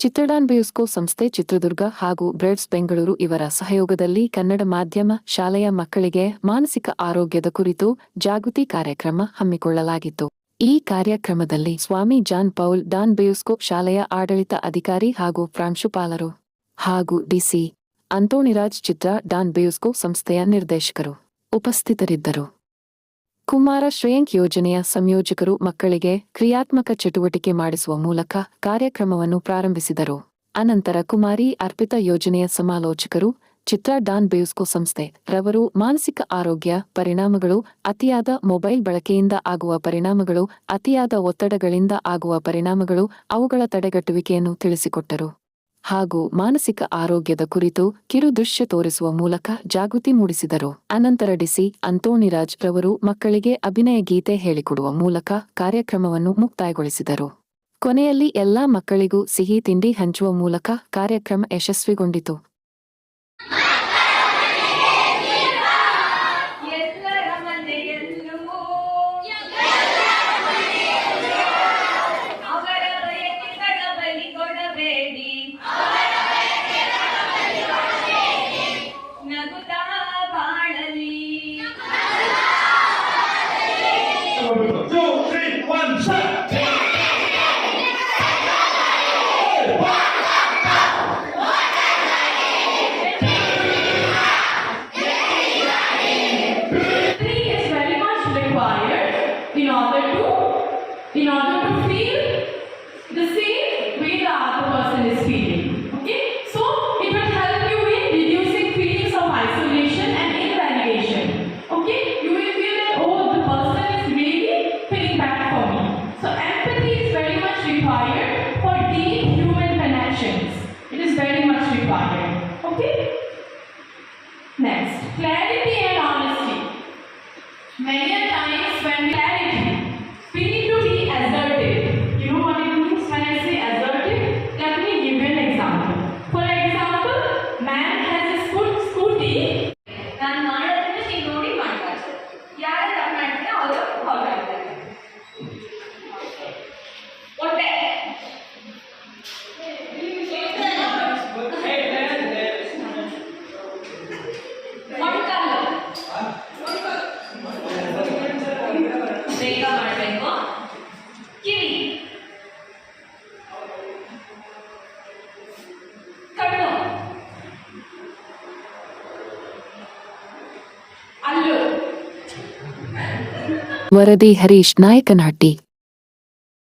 ಚಿತ್ರಡಾನ್ ಬಯೋಸ್ಕೋ ಸಂಸ್ಥೆ ಚಿತ್ರದುರ್ಗ ಹಾಗೂ ಬ್ರೆಡ್ಸ್ ಬೆಂಗಳೂರು ಇವರ ಸಹಯೋಗದಲ್ಲಿ ಕನ್ನಡ ಮಾಧ್ಯಮ ಶಾಲೆಯ ಮಕ್ಕಳಿಗೆ ಮಾನಸಿಕ ಆರೋಗ್ಯದ ಕುರಿತು ಜಾಗೃತಿ ಕಾರ್ಯಕ್ರಮ ಹಮ್ಮಿಕೊಳ್ಳಲಾಗಿತ್ತು. ಈ ಕಾರ್ಯಕ್ರಮದಲ್ಲಿ Swami John Paul Don Bosco ಶಾಲೆಯ ಆಡಳಿತ ಅಧಿಕಾರಿ ಹಾಗೂ ಪ್ರಾಂಶುಪಾಲರು ಹಾಗೂ ಡಿಸಿ ಅಂತೋಣಿರಾಜ್ ಚಿತ್ರ ಡಾನ್ ಬಯೋಸ್ಕೋ ಸಂಸ್ಥೆಯ ನಿರ್ದೇಶಕರು ಉಪಸ್ಥಿತರಿದ್ದರು. ಕುಮಾರ ಶ್ರೇಯಾಂಕ್ ಯೋಜನೆಯ ಸಂಯೋಜಕರು ಮಕ್ಕಳಿಗೆ ಕ್ರಿಯಾತ್ಮಕ ಚಟುವಟಿಕೆ ಮಾಡಿಸುವ ಮೂಲಕ ಕಾರ್ಯಕ್ರಮವನ್ನು ಪ್ರಾರಂಭಿಸಿದರು. ಅನಂತರ ಕುಮಾರಿ ಅರ್ಪಿತ ಯೋಜನೆಯ ಸಮಾಲೋಚಕರು ಚಿತ್ರ ಡಾನ್ ಬೇಯುಸ್ಕೋ ಸಂಸ್ಥೆ ರವರು ಮಾನಸಿಕ ಆರೋಗ್ಯ ಪರಿಣಾಮಗಳು ಅತಿಯಾದ ಮೊಬೈಲ್ ಬಳಕೆಯಿಂದ ಆಗುವ ಪರಿಣಾಮಗಳು ಅತಿಯಾದ ಒತ್ತಡಗಳಿಂದ ಆಗುವ ಪರಿಣಾಮಗಳು ಅವುಗಳ ತಡೆಗಟ್ಟುವಿಕೆಯನ್ನು ತಿಳಿಸಿಕೊಟ್ಟರು. ಹಾಗೂ ಮಾನಸಿಕ ಆರೋಗ್ಯದ ಕುರಿತು ಕಿರು ದೃಶ್ಯ ತೋರಿಸುವ ಮೂಲಕ ಜಾಗೃತಿ ಮೂಡಿಸಿದರು. ಅನಂತರ ಡಿಸಿ ಅಂತೋಣಿರಾಜ್ ರವರು ಮಕ್ಕಳಿಗೆ ಅಭಿನಯ ಗೀತೆ ಹೇಳಿಕೊಡುವ ಮೂಲಕ ಕಾರ್ಯಕ್ರಮವನ್ನು ಮುಕ್ತಾಯಗೊಳಿಸಿದರು. ಕೊನೆಯಲ್ಲಿ ಎಲ್ಲಾ ಮಕ್ಕಳಿಗೂ ಸಿಹಿ ತಿಂಡಿ ಹಂಚುವ ಮೂಲಕ ಕಾರ್ಯಕ್ರಮ ಯಶಸ್ವಿಗೊಂಡಿತು. Order to in order to feel the same way the other person is feeling. Okay, so it will help you in reducing feelings of isolation and invalidation. Okay, you will feel that oh the person is really feeling bad for me. So empathy is very much required for deep human connections. It is very much required. Okay. Next, clarity and honesty. Many ವರದಿ ಹರೀಶ್ ನಾಯಕನಹಟ್ಟಿ.